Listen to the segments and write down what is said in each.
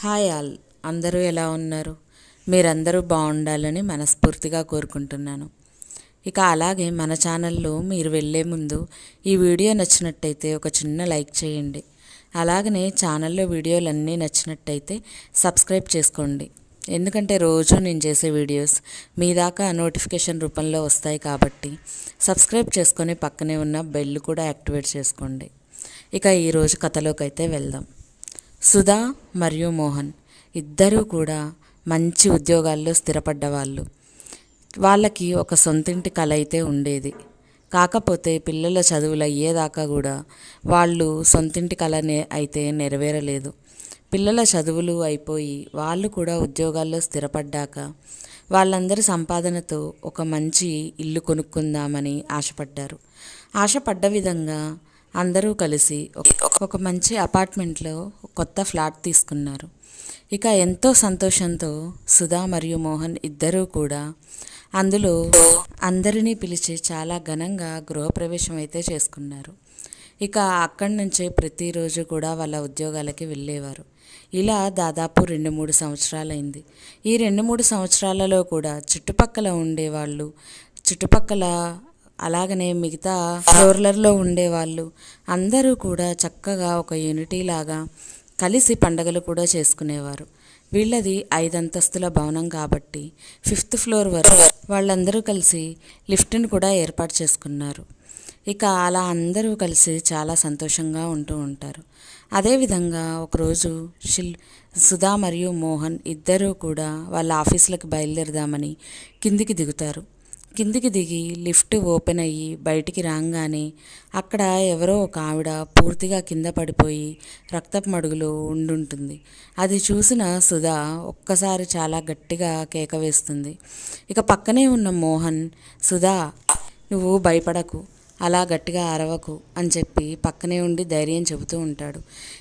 Hi all. అందరూ ఎలా ఉన్నారు? మీరందరూ బాగుండాలని మనస్ఫూర్తిగా కోరుకుంటున్నాను. ఇక అలాగే మన ఛానల్లో మీరు వెళ్ళే ముందు ఈ వీడియో నచ్చినట్టయితే ఒక చిన్న లైక్ చేయండి. అలాగనే ఛానల్లో వీడియోలు అన్నీ నచ్చినట్టయితే సబ్స్క్రైబ్ చేసుకోండి. ఎందుకంటే రోజు నేను చేసే వీడియోస్ మీ దాకా నోటిఫికేషన్ రూపంలో వస్తాయి కాబట్టి సబ్స్క్రైబ్ చేసుకొని పక్కనే ఉన్న బెల్ కూడా యాక్టివేట్ చేసుకోండి. ఇక ఈరోజు కథలోకి అయితే వెళ్దాం. సుధా మరియు మోహన్ ఇద్దరూ కూడా మంచి ఉద్యోగాల్లో స్థిరపడ్డవాళ్ళు. వాళ్ళకి ఒక సొంతింటి కల అయితే ఉండేది. కాకపోతే పిల్లల చదువులు అయ్యేదాకా కూడా వాళ్ళు సొంతింటి కళ అయితే నెరవేరలేదు. పిల్లల చదువులు అయిపోయి వాళ్ళు కూడా ఉద్యోగాల్లో స్థిరపడ్డాక వాళ్ళందరి సంపాదనతో ఒక మంచి ఇల్లు కొనుక్కుందామని ఆశపడ్డారు. ఆశపడ్డ విధంగా అందరూ కలిసి ఒక- ఒక మంచి అపార్ట్మెంట్లో కొత్త ఫ్లాట్ తీసుకున్నారు. ఇక ఎంతో సంతోషంతో సుధా మరియు మోహన్ ఇద్దరూ కూడా అందులో అందరినీ పిలిచి చాలా ఘనంగా గృహప్రవేశం అయితే చేసుకున్నారు. ఇక అక్కడి నుంచే ప్రతిరోజు కూడా వాళ్ళ ఉద్యోగాలకి వెళ్ళేవారు. ఇలా దాదాపు రెండు మూడు సంవత్సరాలైంది. ఈ రెండు మూడు సంవత్సరాలలో కూడా చుట్టుపక్కల ఉండేవాళ్ళు చుట్టుపక్కల అలాగనే మిగతా ఫ్లోర్లలో ఉండేవాళ్ళు అందరూ కూడా చక్కగా ఒక యూనిటీ లాగా కలిసి పండగలు కూడా చేసుకునేవారు. వీళ్ళది ఐదంతస్తుల భవనం కాబట్టి ఫిఫ్త్ ఫ్లోర్ వరకు వాళ్ళందరూ కలిసి లిఫ్ట్ని కూడా ఏర్పాటు చేసుకున్నారు. ఇక అలా అందరూ కలిసి చాలా సంతోషంగా ఉంటూ ఉంటారు. అదేవిధంగా ఒకరోజు షిల్ సుధా మరియు మోహన్ ఇద్దరూ కూడా వాళ్ళ ఆఫీసులకు బయలుదేరదామని కిందికి దిగుతారు. కిందికి దిగి లిఫ్ట్ ఓపెన్ అయ్యి బయటికి రాగానే అక్కడ ఎవరో ఒక ఆవిడ పూర్తిగా కింద పడిపోయి రక్తపు మడుగులో ఉండుంటుంది. అది చూసిన సుధా ఒక్కసారి చాలా గట్టిగా కేక వేస్తుంది. ఇక పక్కనే ఉన్న మోహన్ సుధా నువ్వు భయపడకు అలా గట్టిగా అరవకు అని చెప్పి పక్కనే ఉండి ధైర్యం చెబుతూ ఉంటాడు.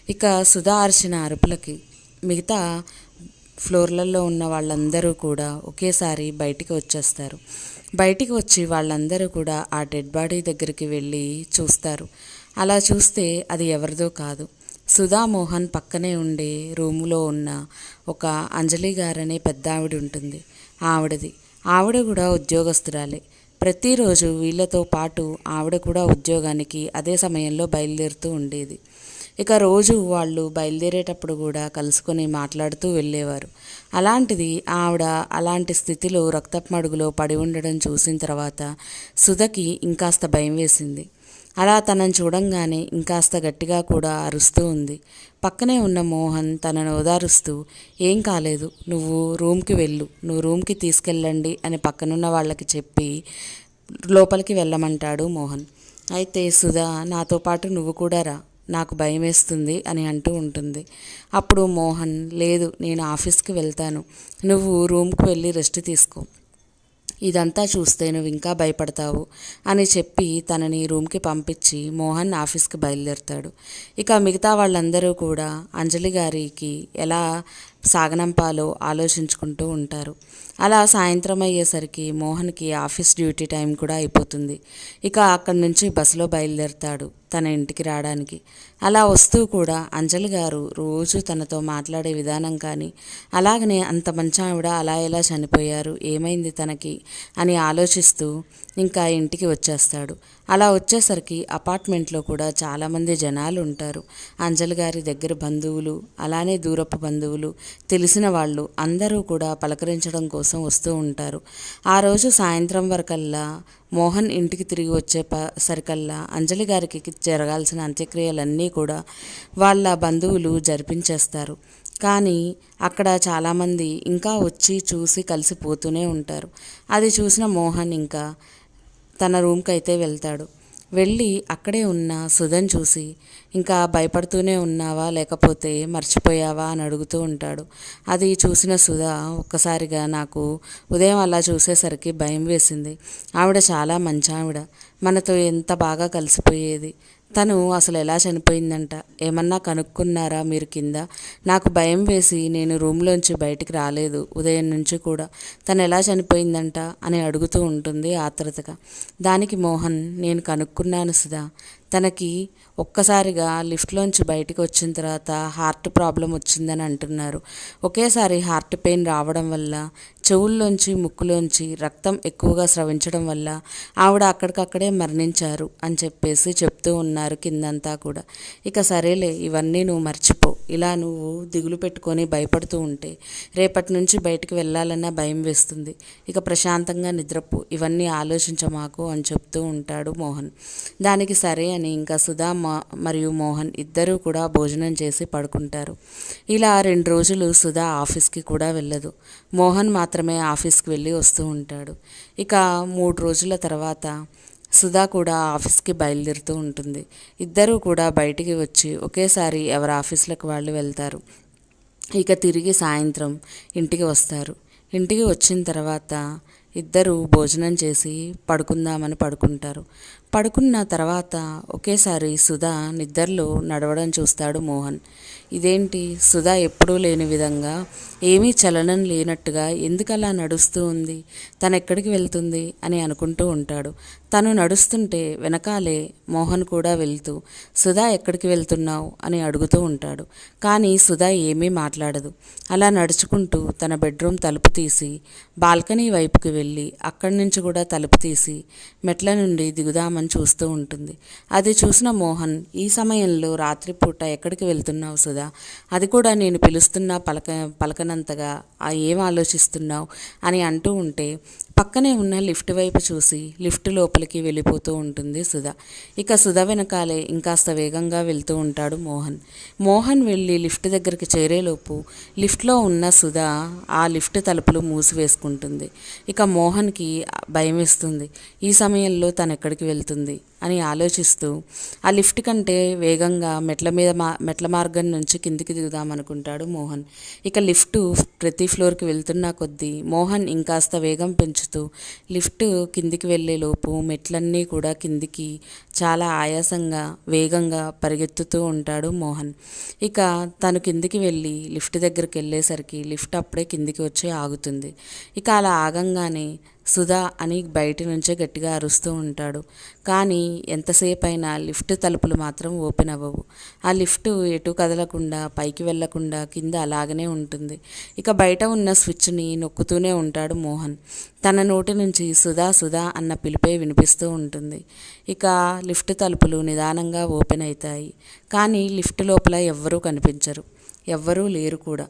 ఇక సుధా అరిచిన అరుపులకి మిగతా ఫ్లోర్లలో ఉన్న వాళ్ళందరూ కూడా ఒకేసారి బయటికి వచ్చేస్తారు. బయటికి వచ్చి వాళ్ళందరూ కూడా ఆ డెడ్ బాడీ దగ్గరికి వెళ్ళి చూస్తారు. అలా చూస్తే అది ఎవరిదో కాదు. సుధా మోహన్ పక్కనే ఉండే రూములో ఉన్న ఒక అంజలి గారనే పెద్ద ఆవిడ ఉంటుంది. ఆవిడది. ఆవిడ కూడా ఉద్యోగస్తురాలే. ప్రతిరోజు వీళ్ళతో పాటు ఆవిడ కూడా ఉద్యోగానికి అదే సమయంలో బయలుదేరుతూ ఉండేది. ఇక రోజు వాళ్ళు బయలుదేరేటప్పుడు కూడా కలుసుకొని మాట్లాడుతూ వెళ్ళేవారు. అలాంటిది ఆవిడ అలాంటి స్థితిలో రక్తపు మడుగులో పడి ఉండడం చూసిన తర్వాత సుధకి ఇంకాస్త భయం వేసింది. అలా తనని చూడంగానే ఇంకాస్త గట్టిగా కూడా అరుస్తూ ఉంది. పక్కనే ఉన్న మోహన్ తనను ఓదారుస్తూ ఏం కాలేదు నువ్వు రూమ్కి వెళ్ళు నువ్వు రూమ్కి తీసుకెళ్ళండి అని పక్కనున్న వాళ్ళకి చెప్పి లోపలికి వెళ్ళమంటాడు మోహన్. అయితే సుధా నాతో పాటు నువ్వు కూడా రా నాకు భయం వేస్తుంది అని అంటూ ఉంటుంది. అప్పుడు మోహన్ లేదు నేను ఆఫీస్కి వెళ్తాను. నువ్వు రూమ్కి వెళ్ళి రెస్ట్ తీసుకో. ఇదంతా చూస్తే నువ్వు ఇంకా భయపడతావు అని చెప్పి తనని రూమ్కి పంపించి మోహన్ ఆఫీస్కి బయలుదేరుతాడు. ఇక మిగతా వాళ్ళందరూ కూడా అంజలి గారికి ఎలా సాగనంపాలో ఆలోచించుకుంటూ ఉంటారు. అలా సాయంత్రం అయ్యేసరికి మోహన్కి ఆఫీస్ డ్యూటీ టైం కూడా అయిపోతుంది. ఇక అక్కడి నుంచి బస్సులో బయలుదేరుతాడు. తన ఇంటికి రావడానికి. అలా వస్తూ కూడా అంజలి గారు రోజు తనతో మాట్లాడే విధానం కానీ అలాగనే అంత మంచి ఆవిడ అలా ఎలా చనిపోయారు ఏమైంది తనకి అని ఆలోచిస్తూ ఇంకా ఇంటికి వచ్చేస్తాడు. అలా వచ్చేసరికి అపార్ట్మెంట్లో కూడా చాలామంది జనాలు ఉంటారు. అంజలి గారి దగ్గర బంధువులు అలానే దూరపు బంధువులు తెలిసిన వాళ్ళు అందరూ కూడా పలకరించడం కోసం వస్తూ ఉంటారు. ఆ రోజు సాయంత్రం వరకల్లా మోహన్ ఇంటికి తిరిగి వచ్చే ప సరికల్లా అంజలి గారికి జరగాల్సిన అంత్యక్రియలన్నీ కూడా వాళ్ళ బంధువులు జరిపించేస్తారు. కానీ అక్కడ చాలామంది ఇంకా వచ్చి చూసి కలిసిపోతూనే ఉంటారు. అది చూసిన మోహన్ ఇంకా తన రూమ్కి అయితే వెళ్తాడు. వెళ్ళి అక్కడే ఉన్న సుధన్ చూసి ఇంకా భయపడుతూనే ఉన్నావా? లేకపోతే మర్చిపోయావా? అని అడుగుతూ ఉంటాడు. అది చూసిన సుధా ఒక్కసారిగా నాకు ఉదయం అలా చూసేసరికి భయం వేసింది. ఆవిడ చాలా మంచి ఆవిడ మనతో ఎంత బాగా కలిసిపోయేది? తను అసలు ఎలా చనిపోయిందంట? ఏమన్నా కనుక్కున్నారా మీరు కింద? నాకు భయం వేసి నేను రూమ్లోంచి బయటికి రాలేదు ఉదయం నుంచి కూడా. తను ఎలా చనిపోయిందంట? అని అడుగుతూ ఉంటుంది ఆత్రతగా. దానికి మోహన్ నేను కనుక్కున్నాను సుధా. తనకి ఒక్కసారిగా లిఫ్ట్లోంచి బయటికి వచ్చిన తర్వాత హార్ట్ ప్రాబ్లం వచ్చిందని అంటున్నారు. ఒకేసారి హార్ట్ పెయిన్ రావడం వల్ల చెవుల్లోంచి ముక్కులోంచి రక్తం ఎక్కువగా స్రవించడం వల్ల ఆవిడ అక్కడికక్కడే మరణించారు అని చెప్పేసి చెప్తూ ఉన్నారు కిందంతా కూడా. ఇక సరేలే ఇవన్నీ నువ్వు మర్చిపో. ఇలా నువ్వు దిగులు పెట్టుకొని భయపడుతూ ఉంటే రేపటి నుంచి బయటికి వెళ్ళాలన్న భయం వేస్తుంది. ఇక ప్రశాంతంగా నిద్రపో. ఇవన్నీ ఆలోచించమాకు అని చెప్తూ ఉంటాడు మోహన్. దానికి సరే అని ఇంకా సుధా మా మరియు మోహన్ ఇద్దరూ కూడా భోజనం చేసి పడుకుంటారు. ఇలా రెండు రోజులు సుధా ఆఫీస్కి కూడా వెళ్ళదు. మోహన్ మాత్రమే ఆఫీస్కి వెళ్ళి వస్తూ ఉంటాడు. ఇక మూడు రోజుల తర్వాత సుధా కూడా ఆఫీస్కి బయలుదేరుతూ ఉంటుంది. ఇద్దరూ కూడా బయటికి వచ్చి ఒకేసారి ఎవరి ఆఫీసులకు వాళ్ళు వెళ్తారు. ఇక తిరిగి సాయంత్రం ఇంటికి వస్తారు. ఇంటికి వచ్చిన తర్వాత ఇద్దరు భోజనం చేసి పడుకుందామని పడుకుంటారు. పడుకున్న తర్వాత ఒకేసారి సుధా నిద్రలో నడవడం చూస్తాడు మోహన్. ఇదేంటి? సుధా ఎప్పుడూ లేని విధంగా ఏమీ చలనం లేనట్టుగా ఎందుకలా నడుస్తూ ఉంది? తను ఎక్కడికి వెళ్తుంది? అని అనుకుంటూ ఉంటాడు. తను నడుస్తుంటే వెనకాలే మోహన్ కూడా వెళ్తూ సుధా ఎక్కడికి వెళ్తున్నావు? అని అడుగుతూ ఉంటాడు. కానీ సుధా ఏమీ మాట్లాడదు. అలా నడుచుకుంటూ తన బెడ్రూమ్ తలుపు తీసి బాల్కనీ వైపుకి వెళ్ళి అక్కడి నుంచి కూడా తలుపు తీసి మెట్ల నుండి దిగుదామని చూస్తూ ఉంటుంది. అది చూసిన మోహన్ ఈ సమయంలో రాత్రిపూట ఎక్కడికి వెళ్తున్నావు సుధా? అది కూడా నేను పిలుస్తున్నా పలక పలకనంతగా. ఆ ఏం ఆలోచిస్తున్నావు? అని అంటూ ఉంటే పక్కనే ఉన్న లిఫ్ట్ వైపు చూసి లిఫ్ట్ లోపలికి వెళ్ళిపోతూ ఉంటుంది సుధా. ఇక సుధా వెనకాలే ఇంకాస్త వేగంగా వెళ్తూ ఉంటాడు మోహన్. మోహన్ వెళ్ళి లిఫ్ట్ దగ్గరికి చేరేలోపు లిఫ్ట్లో ఉన్న సుధా ఆ లిఫ్ట్ తలుపులు మూసివేసుకుంటుంది. ఇక మోహన్కి భయం వేస్తుంది ఈ సమయంలో తను ఎక్కడికి వెళ్తుంది? అని ఆలోచిస్తూ ఆ లిఫ్ట్ కంటే వేగంగా మెట్ల మీద మా మెట్ల మార్గం నుంచి కిందికి దిగుదామనుకుంటాడు మోహన్. ఇక లిఫ్ట్ ప్రతి ఫ్లోర్కి వెళ్తున్న కొద్దీ మోహన్ ఇంకాస్త వేగం పెంచుతూ లిఫ్ట్ కిందికి వెళ్ళేలోపు మెట్లన్నీ కూడా కిందికి చాలా ఆయాసంగా వేగంగా పరిగెత్తుతూ ఉంటాడు మోహన్. ఇక తను కిందికి వెళ్ళి లిఫ్ట్ దగ్గరికి వెళ్ళేసరికి లిఫ్ట్ అప్పుడే కిందికి వచ్చి ఆగుతుంది. ఇక అలా ఆగంగానే సుధా అని బయట నుంచే గట్టిగా అరుస్తూ ఉంటాడు. కానీ ఎంతసేపు అయినా లిఫ్ట్ తలుపులు మాత్రం ఓపెన్ అవ్వవు. ఆ లిఫ్ట్ ఎటు కదలకుండా పైకి వెళ్ళకుండా కింద అలాగనే ఉంటుంది. ఇక బయట ఉన్న స్విచ్ని నొక్కుతూనే ఉంటాడు మోహన్. తన నోటి నుంచి సుధా సుధా అన్న పిలిపే వినిపిస్తూ ఉంటుంది. ఇక లిఫ్ట్ తలుపులు నిదానంగా ఓపెన్ అవుతాయి. కానీ లిఫ్ట్ లోపల ఎవ్వరూ కనిపించరు. ఎవ్వరూ లేరు కూడా.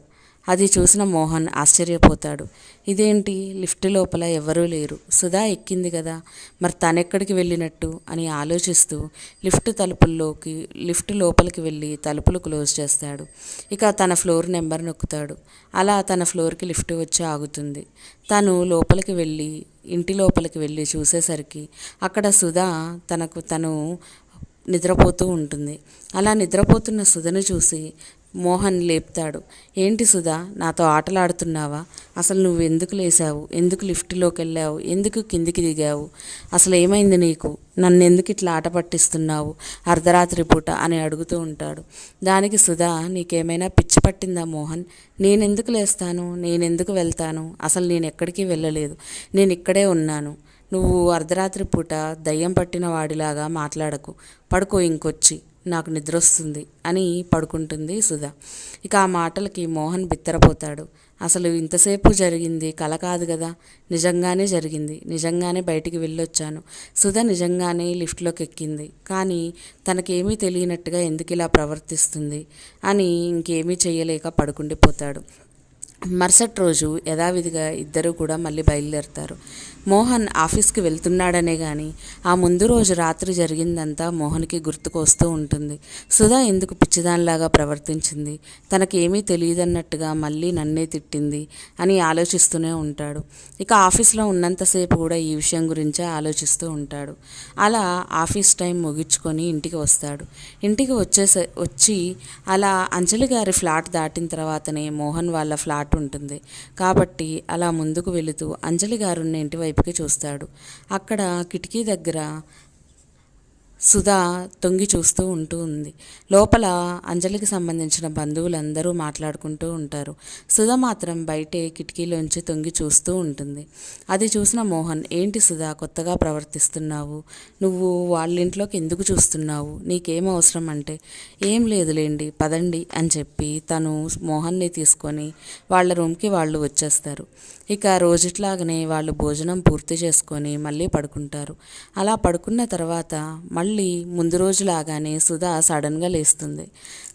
అది చూసిన మోహన్ ఆశ్చర్యపోతాడు. ఇదేంటి? లిఫ్ట్ లోపల ఎవరూ లేరు. సుధా ఎక్కింది కదా. మరి తనెక్కడికి వెళ్ళినట్టు? అని ఆలోచిస్తూ లిఫ్ట్ తలుపుల్లోకి లిఫ్ట్ లోపలికి వెళ్ళి తలుపులు క్లోజ్ చేస్తాడు. ఇక తన ఫ్లోర్ నెంబర్ నొక్కుతాడు. అలా తన ఫ్లోర్కి లిఫ్ట్ వచ్చి ఆగుతుంది. తను లోపలికి వెళ్ళి ఇంటి లోపలికి వెళ్ళి చూసేసరికి అక్కడ సుధా తనకు తను నిద్రపోతూ ఉంటుంది. అలా నిద్రపోతున్న సుధను చూసి మోహన్ లేపుతాడు. ఏంటి సుధా నాతో ఆటలాడుతున్నావా? అసలు నువ్వు ఎందుకు లేసావు? ఎందుకు లిఫ్ట్లోకి వెళ్ళావు ఎందుకు కిందికి దిగావు? అసలు ఏమైంది నీకు? నన్ను ఎందుకు ఇట్లా ఆట పట్టిస్తున్నావు? అర్ధరాత్రి పూట అని అడుగుతూ ఉంటాడు. దానికి సుధా నీకేమైనా పిచ్చి పట్టిందా మోహన్? నేనెందుకు లేస్తాను? నేనెందుకు వెళ్తాను? అసలు నేను ఎక్కడికి వెళ్ళలేదు. నేను ఇక్కడే ఉన్నాను. నువ్వు అర్ధరాత్రి పూట దయ్యం పట్టిన వాడిలాగా మాట్లాడకు. పడుకో ఇంకొచ్చి. నాకు నిద్ర వస్తుంది అని పడుకుంటుంది సుధా. ఇక ఆ మాటలకి మోహన్ బిత్తరపోతాడు. అసలు ఇంతసేపు జరిగింది కల కాదు కదా. నిజంగానే జరిగింది. నిజంగానే బయటికి వెళ్ళొచ్చాను. సుధ నిజంగానే లిఫ్ట్లోకి ఎక్కింది కానీ తనకేమీ తెలియనట్టుగా ఎందుకు ఇలా ప్రవర్తిస్తుంది అని ఇంకేమీ చేయలేక పడుకుండిపోతాడు. మరుసటి రోజు యథావిధిగా ఇద్దరూ కూడా మళ్ళీ బయలుదేరుతారు. మోహన్ ఆఫీస్కి వెళ్తున్నాడనే కానీ ఆ ముందు రోజు రాత్రి జరిగిందంతా మోహన్కి గుర్తుకు వస్తూ ఉంటుంది. సుధా ఎందుకు పిచ్చిదానిలాగా ప్రవర్తించింది? తనకేమీ తెలియదన్నట్టుగా మళ్ళీ నన్నే తిట్టింది అని ఆలోచిస్తూనే ఉంటాడు. ఇక ఆఫీస్లో ఉన్నంతసేపు కూడా ఈ విషయం గురించే ఆలోచిస్తూ ఉంటాడు. అలా ఆఫీస్ టైం ముగించుకొని ఇంటికి వస్తాడు. ఇంటికి వచ్చేసే వచ్చి అలా అంజలి గారి ఫ్లాట్ దాటిన తర్వాతనే మోహన్ వాళ్ళ ఫ్లాట్ ఉంటుంది. కాబట్టి అలా ముందుకు వెళుతూ అంజలి గారున్న ఇంటి వైపుకి చూస్తాడు. అక్కడ కిటికీ దగ్గర సుధా తొంగి చూస్తూ ఉంటూ ఉంది. లోపల అంజలికి సంబంధించిన బంధువులందరూ మాట్లాడుకుంటూ ఉంటారు. సుధా మాత్రం బయటే కిటికీలోంచి తొంగి చూస్తూ ఉంటుంది. అది చూసిన మోహన్ ఏంటి సుధా కొత్తగా ప్రవర్తిస్తున్నావు? నువ్వు వాళ్ళ ఇంట్లోకి ఎందుకు చూస్తున్నావు? నీకేం అవసరం అంటే? ఏం లేదులేండి పదండి అని చెప్పి తను మోహన్ని తీసుకొని వాళ్ళ రూమ్కి వాళ్ళు వచ్చేస్తారు. ఇక రోజుట్లాగానే వాళ్ళు భోజనం పూర్తి చేసుకొని మళ్ళీ పడుకుంటారు. అలా పడుకున్న తర్వాత మళ్ళీ ముందు రోజులాగానే సుధా సడన్గా లేస్తుంది.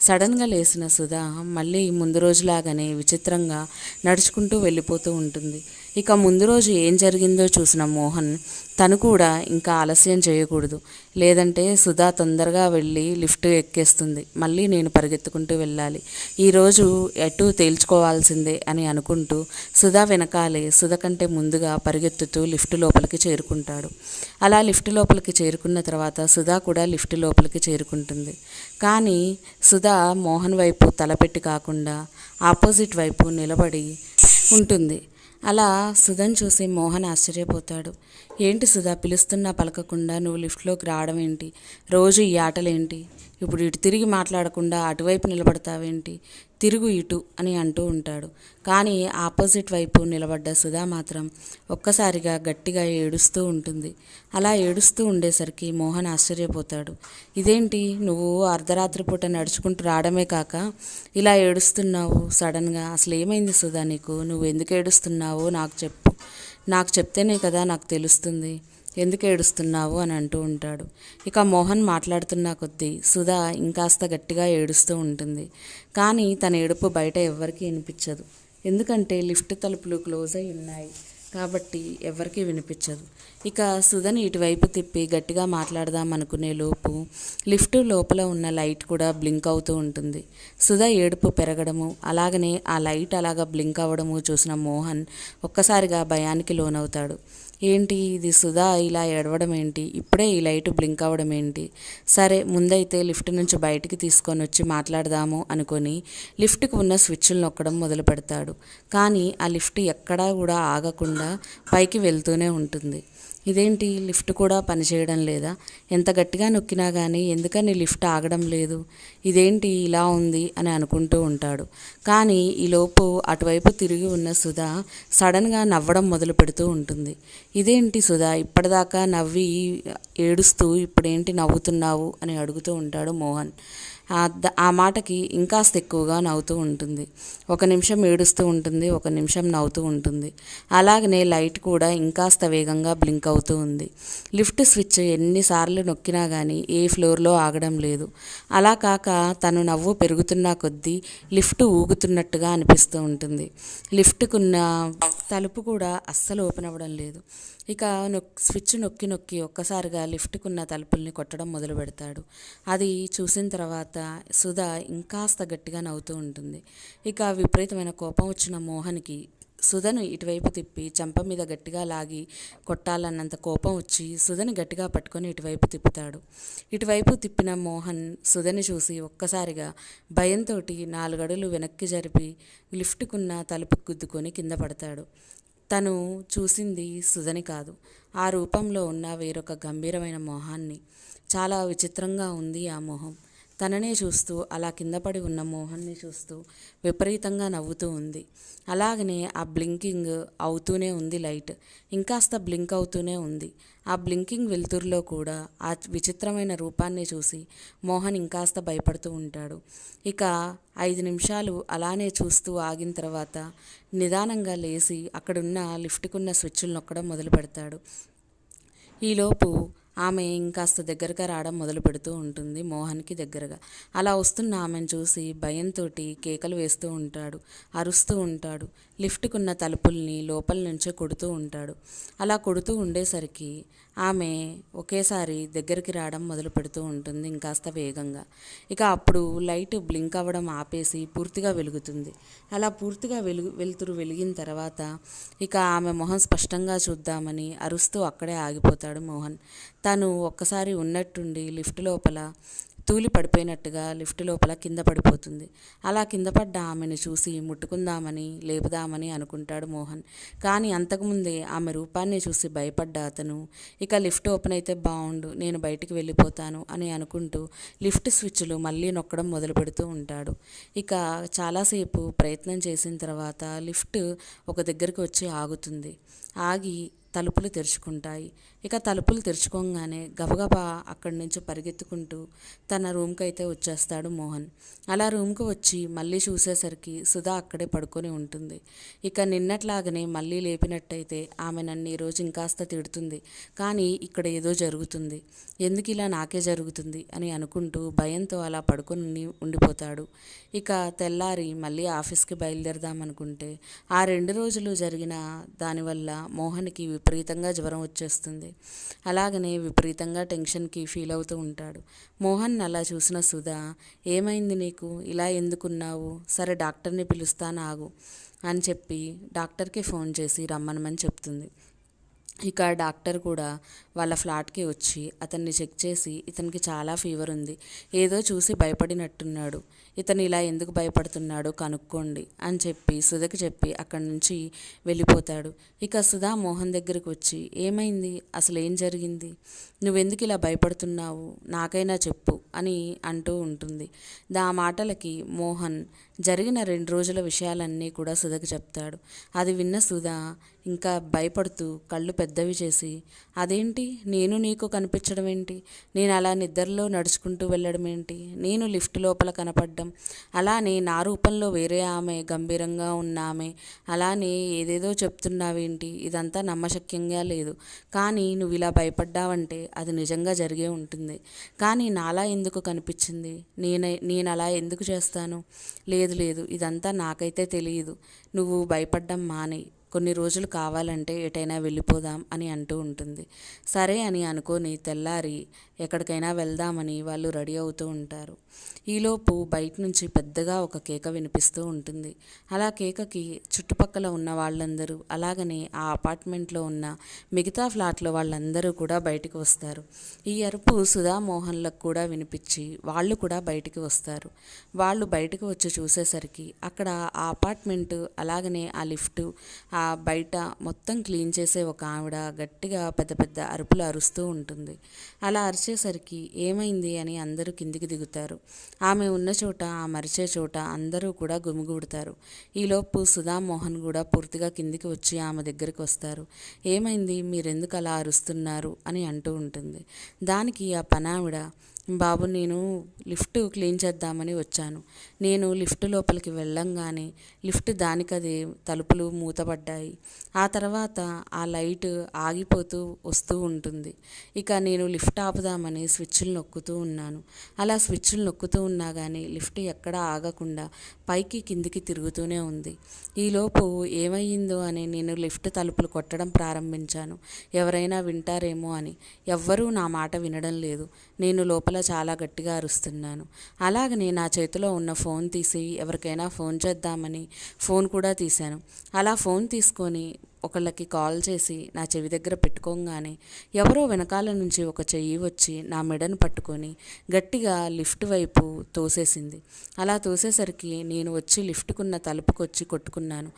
సడన్గా లేచిన సుధా మళ్ళీ ముందు రోజులాగానే విచిత్రంగా నడుచుకుంటూ వెళ్ళిపోతూ ఉంటుంది. ఇక ముందు రోజు ఏం జరిగిందో చూసిన మోహన్ తను కూడా ఇంకా ఆలస్యం చేయకూడదు. లేదంటే సుధా తొందరగా వెళ్ళి లిఫ్ట్ ఎక్కేస్తుంది. మళ్ళీ నేను పరిగెత్తుకుంటూ వెళ్ళాలి. ఈరోజు ఎటు తేల్చుకోవాల్సిందే అని అనుకుంటూ సుధా వెనకాలే సుధ కంటే ముందుగా పరిగెత్తుతూ లిఫ్ట్ లోపలికి చేరుకుంటాడు. అలా లిఫ్ట్ లోపలికి చేరుకున్న తర్వాత సుధా కూడా లిఫ్ట్ లోపలికి చేరుకుంటుంది. కానీ సుధా మోహన్ వైపు తలపెట్టి కాకుండా ఆపోజిట్ వైపు నిలబడి ఉంటుంది. అలా సుధన్ చూసి మోహన్ ఆశ్చర్యపోతాడు. ఏంటి సుధా పిలుస్తున్నా పలకకుండా నువ్వు లిఫ్ట్లోకి రావడం ఏంటి రోజు ఈ ఆటలేంటి? ఇప్పుడు ఇటు తిరిగి మాట్లాడకుండా అటువైపు నిలబడతావేంటి? తిరుగు ఇటు అని అంటూ ఉంటాడు. కానీ ఆపోజిట్ వైపు నిలబడ్డ సుధా మాత్రం ఒక్కసారిగా గట్టిగా ఏడుస్తూ ఉంటుంది. అలా ఏడుస్తూ ఉండేసరికి మోహన్ ఆశ్చర్యపోతాడు. ఇదేంటి? నువ్వు అర్ధరాత్రి పూట నడుచుకుంటూ రావడమే కాక ఇలా ఏడుస్తున్నావు సడన్గా? అసలు ఏమైంది సుధా నీకు? నువ్వు ఎందుకు ఏడుస్తున్నావో నాకు చెప్పు. నాకు చెప్తేనే కదా నాకు తెలుస్తుంది. ఎందుకు ఏడుస్తున్నావు? అని అంటూ ఉంటాడు. ఇక మోహన్ మాట్లాడుతున్న కొద్దీ సుధా ఇంకాస్త గట్టిగా ఏడుస్తూ ఉంటుంది. కానీ తన ఏడుపు బయట ఎవ్వరికీ వినిపించదు. ఎందుకంటే లిఫ్ట్ తలుపులు క్లోజ్ అయి ఉన్నాయి. కాబట్టి ఎవరికీ వినిపించదు. ఇక సుధని ఇటువైపు తిప్పి గట్టిగా మాట్లాడదాం అనుకునే లోపు లిఫ్ట్ లోపల ఉన్న లైట్ కూడా బ్లింక్ అవుతూ ఉంటుంది. సుధ ఏడుపు పెరగడము అలాగనే ఆ లైట్ అలాగా బ్లింక్ అవ్వడము చూసిన మోహన్ ఒక్కసారిగా భయానికి లోనవుతాడు. ఏంటి ఇది సుధా ఇలా ఏడవడం ఏంటి? ఇప్పుడే ఈ లైట్ బ్లింక్ అవ్వడం ఏంటి? సరే ముందైతే లిఫ్ట్ నుంచి బయటికి తీసుకొని వచ్చి మాట్లాడదాము అనుకొని లిఫ్ట్కి ఉన్న స్విచ్లు నొక్కడం మొదలు పెడతాడు కానీ ఆ లిఫ్ట్ ఎక్కడా కూడా ఆగకుండా పైకి వెళ్తూనే ఉంటుంది. ఇదేంటి? లిఫ్ట్ కూడా పనిచేయడం లేదా? ఎంత గట్టిగా నొక్కినా కానీ ఎందుకని లిఫ్ట్ ఆగడం లేదు? ఇదేంటి? ఇలా ఉంది అని అనుకుంటూ ఉంటాడు. కానీ ఈలోపు అటువైపు తిరిగి ఉన్న సుధా సడన్గా నవ్వడం మొదలు పెడుతూ ఉంటుంది. ఇదేంటి సుధా? ఇప్పటిదాకా నవ్వి ఏడుస్తూ ఇప్పుడేంటి నవ్వుతున్నావు? అని అడుగుతూ ఉంటాడు మోహన్. ఆ మాటకి ఇంకాస్త ఎక్కువగా నవ్వుతూ ఉంటుంది. ఒక నిమిషం ఏడుస్తూ ఉంటుంది ఒక నిమిషం నవ్వుతూ ఉంటుంది. అలాగనే లైట్ కూడా ఇంకాస్త వేగంగా బ్లింక్ అవుతూ ఉంది. లిఫ్ట్ స్విచ్ ఎన్నిసార్లు నొక్కినా కానీ ఏ ఫ్లోర్లో ఆగడం లేదు. అలా కాక తను నవ్వు పెరుగుతున్న కొద్దీ లిఫ్ట్ ఊగుతున్నట్టుగా అనిపిస్తూ ఉంటుంది. లిఫ్ట్కున్న తలుపు కూడా అస్సలు ఓపెన్ అవ్వడం లేదు. ఇక స్విచ్ నొక్కి నొక్కి ఒక్కసారిగా లిఫ్ట్కున్న తలుపుల్ని కొట్టడం మొదలు పెడతాడు. అది చూసిన తర్వాత సుధా ఇంకాస్త గట్టిగా నవ్వుతూ ఉంటుంది. ఇక విపరీతమైన కోపం వచ్చిన మోహన్కి సుధను ఇటువైపు తిప్పి చెంప మీద గట్టిగా లాగి కొట్టాలన్నంత కోపం వచ్చి సుధని గట్టిగా పట్టుకొని ఇటువైపు తిప్పుతాడు. ఇటువైపు తిప్పిన మోహన్ సుధని చూసి ఒక్కసారిగా భయంతో నాలుగడులు వెనక్కి జరిపి లిఫ్ట్కున్న తలుపు గుద్దుకొని కింద పడతాడు. తను చూసింది సుధని కాదు. ఆ రూపంలో ఉన్న వేరొక గంభీరమైన మొహాన్ని. చాలా విచిత్రంగా ఉంది ఆ మొహం. తననే చూస్తూ అలా కింద పడి ఉన్న మోహన్ని చూస్తూ విపరీతంగా నవ్వుతూ ఉంది. అలాగనే ఆ బ్లింకింగ్ అవుతూనే ఉంది లైట్. ఇంకాస్త బ్లింక్ అవుతూనే ఉంది. ఆ బ్లింకింగ్ వెలుతురులో కూడా ఆ విచిత్రమైన రూపాన్ని చూసి మోహన్ ఇంకాస్త భయపడుతూ ఉంటాడు. ఇక ఐదు నిమిషాలు అలానే చూస్తూ ఆగిన తర్వాత నిదానంగా లేచి అక్కడున్న లిఫ్ట్కున్న స్విచ్లు నొక్కడం మొదలు పెడతాడు ఈలోపు ఆమె ఇంకాస్త దగ్గరగా రావడం మొదలు పెడుతూ ఉంటుంది మోహన్కి దగ్గరగా. అలా వస్తున్న ఆమెను చూసి భయంతో కేకలు వేస్తూ ఉంటాడు అరుస్తూ ఉంటాడు లిఫ్ట్కున్న తలుపుల్ని లోపల నుంచే కొడుతూ ఉంటాడు. అలా కొడుతూ ఉండేసరికి ఆమె ఒకేసారి దగ్గరికి రావడం మొదలు పెడుతూ ఉంటుంది ఇంకాస్త వేగంగా. ఇక అప్పుడు లైట్ బ్లింక్ అవ్వడం ఆపేసి పూర్తిగా వెలుగుతుంది. అలా పూర్తిగా వెలుగు వెలుతురు వెలిగిన తర్వాత ఇక ఆమె మొహం స్పష్టంగా చూద్దామని అరుస్తూ అక్కడే ఆగిపోతాడు మోహన్. తను ఒక్కసారి ఉన్నట్టుండి లిఫ్ట్ లోపల తూలి పడిపోయినట్టుగా లిఫ్ట్ లోపల కింద పడిపోతుంది. అలా కింద పడ్డ ఆమెను చూసి ముట్టుకుందామని లేపుదామని అనుకుంటాడు మోహన్. కానీ అంతకుముందే ఆమె రూపాన్ని చూసి భయపడ్డ అతను ఇక లిఫ్ట్ ఓపెన్ అయితే బాగుండు నేను బయటికి వెళ్ళిపోతాను అని అనుకుంటూ లిఫ్ట్ స్విచ్లు మళ్ళీ నొక్కడం మొదలు పెడుతూ ఉంటాడు. ఇక చాలాసేపు ప్రయత్నం చేసిన తర్వాత లిఫ్ట్ ఒక దగ్గరికి వచ్చి ఆగుతుంది. ఆగి తలుపులు తెరుచుకుంటాయి. ఇక తలుపులు తెరుచుకోగానే గబగబా అక్కడి నుంచి పరిగెత్తుకుంటూ తన రూమ్కి అయితే వచ్చేస్తాడు మోహన్. అలా రూమ్కి వచ్చి మళ్ళీ చూసేసరికి సుధా అక్కడే పడుకొని ఉంటుంది. ఇక నిన్నట్లాగనే మళ్ళీ లేపినట్టయితే ఆమె నన్ను ఈరోజు ఇంకాస్త తిడుతుంది. కానీ ఇక్కడ ఏదో జరుగుతుంది. ఎందుకు ఇలా నాకే జరుగుతుంది అని అనుకుంటూ భయంతో అలా పడుకొని ఉండిపోతాడు. ఇక తెల్లారి మళ్ళీ ఆఫీస్కి బయలుదేరదామనుకుంటే ఆ రెండు రోజులు జరిగిన దానివల్ల మోహన్కి విపరీతంగా జ్వరం వచ్చేస్తుంది. అలాగనే విపరీతంగా టెన్షన్కి ఫీల్ అవుతూ ఉంటాడు. మోహన్ అలా చూసిన సుధా ఏమైంది నీకు? ఇలా ఎందుకున్నావు? సరే డాక్టర్ని పిలుస్తాను ఆగు అని చెప్పి డాక్టర్కి ఫోన్ చేసి రమ్మనమని చెప్తుంది. ఇక డాక్టర్ కూడా వాళ్ళ ఫ్లాట్కి వచ్చి అతన్ని చెక్ చేసి ఇతనికి చాలా ఫీవర్ ఉంది. ఏదో చూసి భయపడినట్టున్నాడు. ఇతను ఇలా ఎందుకు భయపడుతున్నాడో కనుక్కోండి అని చెప్పి సుధకి చెప్పి అక్కడి నుంచి వెళ్ళిపోతాడు. ఇక సుధా మోహన్ దగ్గరికి వచ్చి ఏమైంది? అసలు ఏం జరిగింది? నువ్వెందుకు ఇలా భయపడుతున్నావు? నాకైనా చెప్పు అని అంటూ ఉంటుంది. దా మాటలకి మోహన్ జరిగిన రెండు రోజుల విషయాలన్నీ కూడా సుధకి చెప్తాడు. అది విన్న సుధా ఇంకా భయపడుతూ కళ్ళు పెద్దవి చేసి అదేంటి? నేను నీకు కనిపించడం ఏంటి నేను అలా నిద్రలో నడుచుకుంటూ వెళ్ళడం ఏంటి నేను లిఫ్ట్ లోపల కనపడ్డా అలానే నా రూపంలో వేరే ఆమె గంభీరంగా ఉన్న ఆమె. అలానే ఏదేదో చెప్తున్నావేంటి? ఇదంతా నమ్మశక్యంగా లేదు. కానీ నువ్వు ఇలా భయపడ్డావంటే అది నిజంగా జరిగే ఉంటుంది. కానీ నాలా ఎందుకు కనిపించింది? నేనే నేను అలా ఎందుకు చేస్తాను? లేదు లేదు ఇదంతా నాకైతే తెలియదు. నువ్వు భయపడ్డం మానే. కొన్ని రోజులు కావాలంటే ఎటైనా వెళ్ళిపోదాం అని అంటూ ఉంటుంది. సరే అని అనుకొని తెల్లారి ఎక్కడికైనా వెళ్దామని వాళ్ళు రెడీ అవుతూ ఉంటారు. ఈలోపు బయట నుంచి పెద్దగా ఒక కేక వినిపిస్తూ ఉంటుంది. అలా కేకకి చుట్టుపక్కల ఉన్న వాళ్ళందరూ అలాగనే ఆ అపార్ట్మెంట్లో ఉన్న మిగతా ఫ్లాట్లో వాళ్ళందరూ కూడా బయటికి వస్తారు. ఈ అరుపు సుధా మోహన్లకు కూడా వినిపించి వాళ్ళు కూడా బయటికి వస్తారు. వాళ్ళు బయటకు వచ్చి చూసేసరికి అక్కడ ఆ అపార్ట్మెంట్ అలాగనే ఆ లిఫ్ట్ ఆ ఆ బయట మొత్తం క్లీన్ చేసే ఒక ఆవిడ గట్టిగా పెద్ద పెద్ద అరుపులు అరుస్తూ ఉంటుంది. అలా అరిచేసరికి ఏమైంది అని అందరూ కిందికి దిగుతారు. ఆమె ఉన్న చోట ఆ మరిచే చోట అందరూ కూడా గుమిగూడతారు. ఈలోపు సుధామోహన్ కూడా పూర్తిగా కిందికి వచ్చి ఆమె దగ్గరికి వస్తారు. ఏమైంది? మీరెందుకు అలా అరుస్తున్నారు? అని అంటూ ఉంటుంది. దానికి ఆ పనావిడ బాబు నేను లిఫ్ట్ క్లీన్ చేద్దామని వచ్చాను. నేను లిఫ్ట్ లోపలికి వెళ్ళంగానే లిఫ్ట్ దానికదే తలుపులు మూతపడ్డాయి. ఆ తర్వాత ఆ లైట్ ఆగిపోతూ వస్తూ ఉంటుంది. ఇక నేను లిఫ్ట్ ఆపుదామని స్విచ్లు నొక్కుతూ ఉన్నాను. అలా స్విచ్లు నొక్కుతూ ఉన్నా కానీ లిఫ్ట్ ఎక్కడా ఆగకుండా పైకి కిందికి తిరుగుతూనే ఉంది. ఈలోపు ఏమయ్యిందో అని నేను లిఫ్ట్ తలుపులు కొట్టడం ప్రారంభించాను. ఎవరైనా వింటారేమో అని. ఎవ్వరూ నా మాట వినడం లేదు. నేను లోపల చాలా గట్టిగా అరుస్తున్నాను. అలాగనే నా చేతిలో ఉన్న ఫోన్ తీసి ఎవరికైనా ఫోన్ చేద్దామని ఫోన్ కూడా తీశాను. అలా ఫోన్ తీసుకొని ఒకళ్ళకి కాల్ చేసి నా చెవి దగ్గర పెట్టుకోగానే ఎవరో వెనకాల నుంచి ఒక చెయ్యి వచ్చి నా మెడను పట్టుకొని గట్టిగా లిఫ్ట్ వైపు తోసేసింది. అలా తోసేసరికి నేను వచ్చి లిఫ్ట్కున్న తలుపుకొచ్చి కొట్టుకున్నాను.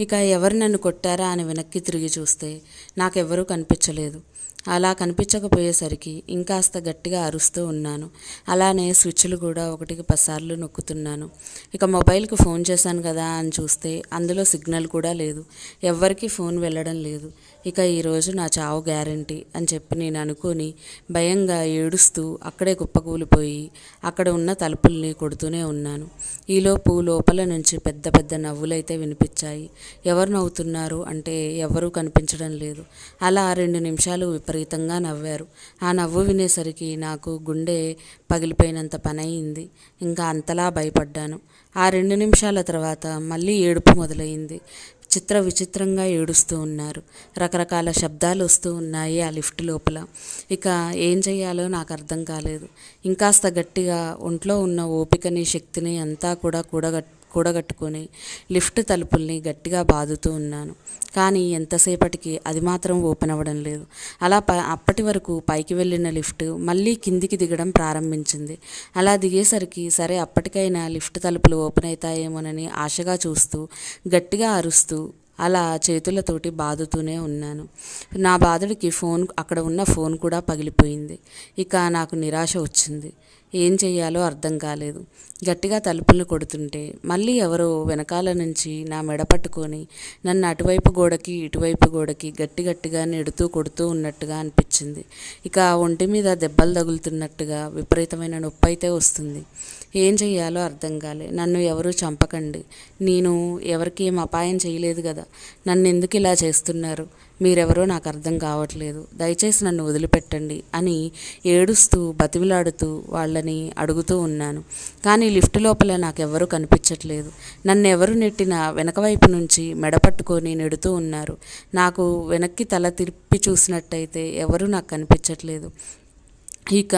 ఇక ఎవరు నన్ను కొట్టారా అని వెనక్కి తిరిగి చూస్తే నాకెవ్వరూ కనిపించలేదు. అలా కనిపించకపోయేసరికి ఇంకాస్త గట్టిగా అరుస్తూ ఉన్నాను. అలానే స్విచ్లు కూడా ఒకటికి పసార్లు నొక్కుతున్నాను. ఇక మొబైల్కి ఫోన్ చేశాను కదా అని చూస్తే అందులో సిగ్నల్ కూడా లేదు. ఎవ్వరికీ ఫోన్ వెళ్ళడం లేదు. ఇక ఈరోజు నా చావు గ్యారంటీ అని చెప్పి నేను అనుకొని భయంగా ఏడుస్తూ అక్కడే కుప్పకూలిపోయి అక్కడ ఉన్న తలుపుల్ని కొడుతూనే ఉన్నాను. ఈలోపు లోపల నుంచి పెద్ద పెద్ద నవ్వులైతే వినిపించాయి. ఎవరు నవ్వుతున్నారు అంటే ఎవరూ కనిపించడం లేదు. అలా రెండు నిమిషాలు విపరీతంగా నవ్వారు. ఆ నవ్వు వినేసరికి నాకు గుండె పగిలిపోయినంత పని అయింది ఇంకా అంతలా భయపడ్డాను. ఆ రెండు నిమిషాల తర్వాత మళ్ళీ ఏడుపు మొదలైంది. చిత్ర విచిత్రంగా ఏడుస్తూ ఉన్నారు. రకరకాల శబ్దాలు వస్తూ ఉన్నాయి ఆ లిఫ్ట్ లోపల. ఇక ఏం చేయాలో నాకు అర్థం కాలేదు. ఇంకాస్త గట్టిగా ఒంట్లో ఉన్న ఓపికని శక్తిని అంతా కూడా కూడగట్ కూడగట్టుకొని లిఫ్ట్ తలుపుల్ని గట్టిగా బాదుతూ ఉన్నాను. కానీ ఎంతసేపటికి అది మాత్రం ఓపెన్ అవ్వడం లేదు. అలా ప అప్పటి వరకు పైకి వెళ్ళిన లిఫ్ట్ మళ్ళీ కిందికి దిగడం ప్రారంభించింది. అలా దిగేసరికి సరే అప్పటికైనా లిఫ్ట్ తలుపులు ఓపెన్ అవుతాయేమోనని ఆశగా చూస్తూ గట్టిగా అరుస్తూ అలా చేతులతోటి బాదుతూనే ఉన్నాను. నా బాధడికి ఫోన్ అక్కడ ఉన్న ఫోన్ కూడా పగిలిపోయింది. ఇక నాకు నిరాశ వచ్చింది. ఏం చెయ్యాలో అర్థం కాలేదు. గట్టిగా తలుపులు కొడుతుంటే మళ్ళీ ఎవరో వెనకాల నుంచి నా మెడ పట్టుకొని నన్ను అటువైపు గోడకి ఇటువైపు గోడకి గట్టి గట్టిగా నెడుతూ కొడుతూ ఉన్నట్టుగా అనిపించింది. ఇక ఒంటి మీద దెబ్బలు తగులుతున్నట్టుగా విపరీతమైన నొప్పి అయితే వస్తుంది. ఏం చెయ్యాలో అర్థం కాలే. నన్ను ఎవరు చంపకండి. నేను ఎవరికి ఏం అపాయం చేయలేదు కదా. నన్ను ఎందుకు ఇలా చేస్తున్నారు? మీరెవరో నాకు అర్థం కావట్లేదు. దయచేసి నన్ను వదిలిపెట్టండి అని ఏడుస్తూ బతిమిలాడుతూ వాళ్ళని అడుగుతూ ఉన్నాను. కానీ లిఫ్ట్ లోపల నాకెవ్వరూ కనిపించట్లేదు. నన్ను ఎవరు నెట్టిన వెనక వైపు నుంచి మెడ పట్టుకొని నెడుతూ ఉన్నారు. నాకు వెనక్కి తల తిప్పి చూసినట్టయితే ఎవరూ నాకు కనిపించట్లేదు. ఇక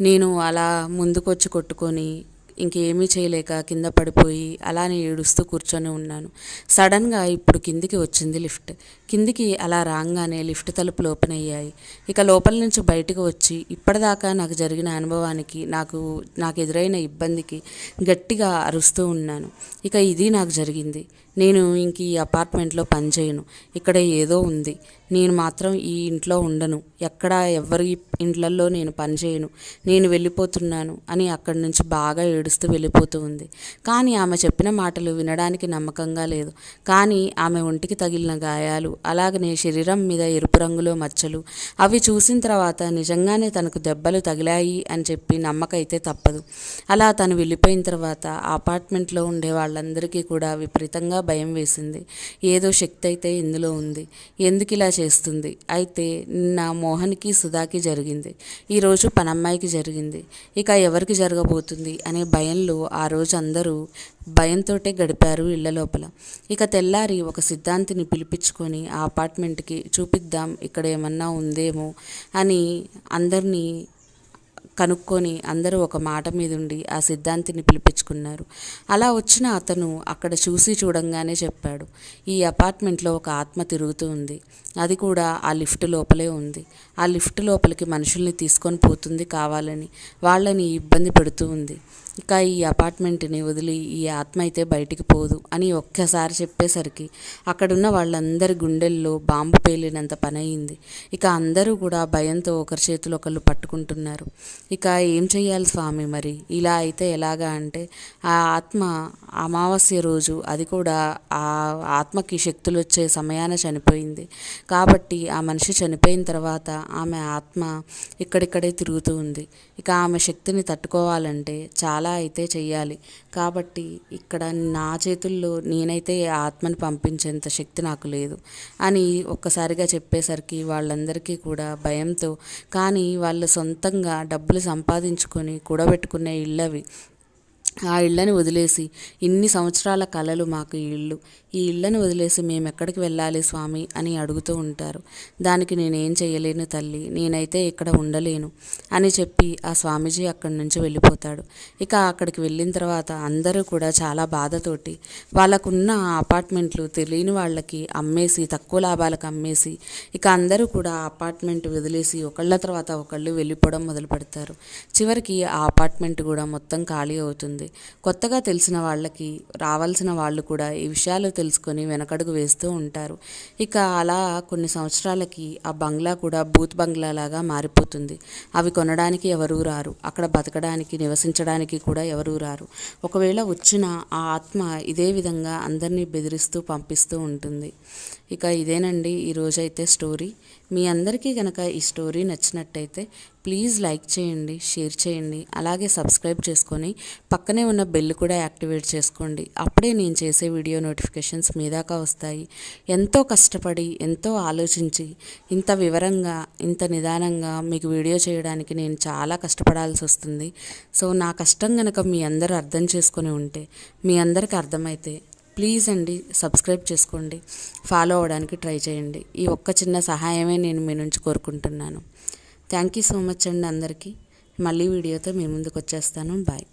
నేను అలా ముందుకొచ్చి కొట్టుకొని ఇంకేమీ చేయలేక కింద పడిపోయి అలానే ఏడుస్తూ కూర్చొని ఉన్నాను. సడన్గా ఇప్పుడు కిందికి వచ్చింది లిఫ్ట్. కిందికి అలా రాగానే లిఫ్ట్ తలుపులు ఓపెన్ అయ్యాయి. ఇక లోపల నుంచి బయటకు వచ్చి ఇప్పటిదాకా నాకు జరిగిన అనుభవానికి నాకు నాకు ఎదురైన ఇబ్బందికి గట్టిగా అరుస్తూ ఉన్నాను. ఇక ఇది నాకు జరిగింది. నేను ఇంక ఈ అపార్ట్మెంట్లో పనిచేయను ఇక్కడ ఏదో ఉంది. నేను మాత్రం ఈ ఇంట్లో ఉండను. ఎక్కడ ఎవరి ఇండ్లల్లో నేను పనిచేయను నేను వెళ్ళిపోతున్నాను అని అక్కడి నుంచి బాగా ఏడుస్తూ వెళ్ళిపోతూ ఉంది. కానీ ఆమె చెప్పిన మాటలు వినడానికి నమ్మకంగా లేదు. కానీ ఆమె ఒంటికి తగిలిన గాయాలు అలాగనే శరీరం మీద ఎరుపు రంగులో మచ్చలు అవి చూసిన తర్వాత నిజంగానే తనకు దెబ్బలు తగిలాయి అని చెప్పి నమ్మకైతే తప్పదు. అలా తను వెళ్ళిపోయిన తర్వాత అపార్ట్మెంట్లో ఉండే వాళ్ళందరికీ కూడా విపరీతంగా భయం వేసింది. ఏదో శక్తి అయితే ఇందులో ఉంది. ఎందుకు ఇలా చేస్తుంది? అయితే నిన్న మోహన్కి సుధాకి జరిగింది. ఈరోజు పనమ్మాయికి జరిగింది. ఇక ఎవరికి జరగబోతుంది అనే భయంలో ఆ రోజు అందరూ భయంతోటే గడిపారు ఇళ్ళ లోపల. ఇక తెల్లారి ఒక సిద్ధాంతిని పిలిపించుకొని ఆ అపార్ట్మెంట్కి చూపిద్దాం ఇక్కడ ఏమన్నా ఉందేమో అని అందరినీ కనుక్కొని అందరూ ఒక మాట మీద ఉండి ఆ సిద్ధాంతిని పిలిపించుకున్నారు. అలా వచ్చిన అతను అక్కడ చూసి చూడంగానే చెప్పాడు ఈ అపార్ట్మెంట్లో ఒక ఆత్మ తిరుగుతూ ఉంది. అది కూడా ఆ లిఫ్ట్ లోపలే ఉంది. ఆ లిఫ్ట్ లోపలికి మనుషుల్ని తీసుకొని పోతుంది కావాలని. వాళ్ళని ఇబ్బంది పెడుతూ ఉంది. ఇక ఈ అపార్ట్మెంట్ని వదిలి ఈ ఆత్మ అయితే బయటికి పోదు అని ఒక్కసారి చెప్పేసరికి అక్కడున్న వాళ్ళందరి గుండెల్లో బాంబు పేలినంత పని అయింది ఇక అందరూ కూడా భయంతో ఒకరి చేతులు ఒకళ్ళు పట్టుకుంటున్నారు. ఇక ఏం చెయ్యాలి స్వామి మరి? ఇలా అయితే ఎలాగా అంటే ఆ ఆత్మ అమావాస్య రోజు అది కూడా ఆ ఆత్మకి శక్తులు వచ్చే సమయాన చనిపోయింది. కాబట్టి ఆ మనిషి చనిపోయిన తర్వాత ఆమె ఆత్మ ఇక్కడిక్కడే తిరుగుతూ ఉంది. ఇక ఆమె శక్తిని తట్టుకోవాలంటే చాలా అయితే చెయ్యాలి. కాబట్టి ఇక్కడ నా చేతుల్లో నేనైతే ఆత్మని పంపించేంత శక్తి నాకు లేదు. అని ఒక్కసారిగా చెప్పేసరికి వాళ్ళందరికీ కూడా భయంతో కానీ వాళ్ళు సొంతంగా డబ్బులు సంపాదించుకొని కూడబెట్టుకునే ఇళ్ళవి ఆ ఇళ్ళని వదిలేసి ఇన్ని సంవత్సరాల కళలు మాకు ఈ ఇల్లు. ఈ ఇళ్ళని వదిలేసి మేము ఎక్కడికి వెళ్ళాలి స్వామి అని అడుగుతూ ఉంటారు. దానికి నేనేం చేయలేను తల్లి నేనైతే ఇక్కడ ఉండలేను అని చెప్పి ఆ స్వామీజీ అక్కడి నుంచి వెళ్ళిపోతాడు. ఇక అక్కడికి వెళ్ళిన తర్వాత అందరూ కూడా చాలా బాధతోటి వాళ్ళకున్న అపార్ట్మెంట్లు తెలియని వాళ్ళకి అమ్మేసి తక్కువ లాభాలకు అమ్మేసి ఇక అందరూ కూడా ఆ అపార్ట్మెంట్ వదిలేసి ఒకళ్ళ తర్వాత ఒకళ్ళు వెళ్ళిపోవడం మొదలు పెడతారు చివరికి ఆ అపార్ట్మెంట్ కూడా మొత్తం ఖాళీ అవుతుంది. కొత్తగా తెలిసిన వాళ్ళకి రావాల్సిన వాళ్ళు కూడా ఈ విషయాలు తెలుసుకొని వెనకడుగు వేస్తూ ఉంటారు. ఇక అలా కొన్ని సంవత్సరాలకి ఆ బంగ్లా కూడా బూత్ బంగ్లా లాగా మారిపోతుంది. అవి కొనడానికి ఎవరూ రారు. అక్కడ బతకడానికి నివసించడానికి కూడా ఎవరూ రారు. ఒకవేళ వచ్చిన ఆ ఆత్మ ఇదే విధంగా అందరినీ బెదిరిస్తూ పంపిస్తూ ఉంటుంది. ఇక ఇదేనండి ఈరోజైతే స్టోరీ. మీ అందరికీ కనుక ఈ స్టోరీ నచ్చినట్టయితే ప్లీజ్ లైక్ చేయండి షేర్ చేయండి అలాగే సబ్స్క్రైబ్ చేసుకొని పక్కనే ఉన్న బెల్ కూడా యాక్టివేట్ చేసుకోండి. అప్పుడే నేను చేసే వీడియో నోటిఫికేషన్స్ మీ దాకా వస్తాయి. ఎంతో కష్టపడి ఎంతో ఆలోచించి ఇంత వివరంగా ఇంత నిదానంగా మీకు వీడియో చేయడానికి నేను చాలా కష్టపడాల్సి వస్తుంది. సో నా కష్టం కనుక మీ అందరూ అర్థం చేసుకొని ఉంటే మీ అందరికీ అర్థమైతే ప్లీజ్ అండి సబ్స్క్రైబ్ చేసుకోండి ఫాలో అవ్వడానికి ట్రై చేయండి. ఈ ఒక్క చిన్న సహాయమే నేను మీ నుంచి కోరుకుంటున్నాను. థ్యాంక్ యూ సో మచ్ అండి అందరికీ. మళ్ళీ వీడియోతో మీ ముందుకు వచ్చేస్తాను. బాయ్.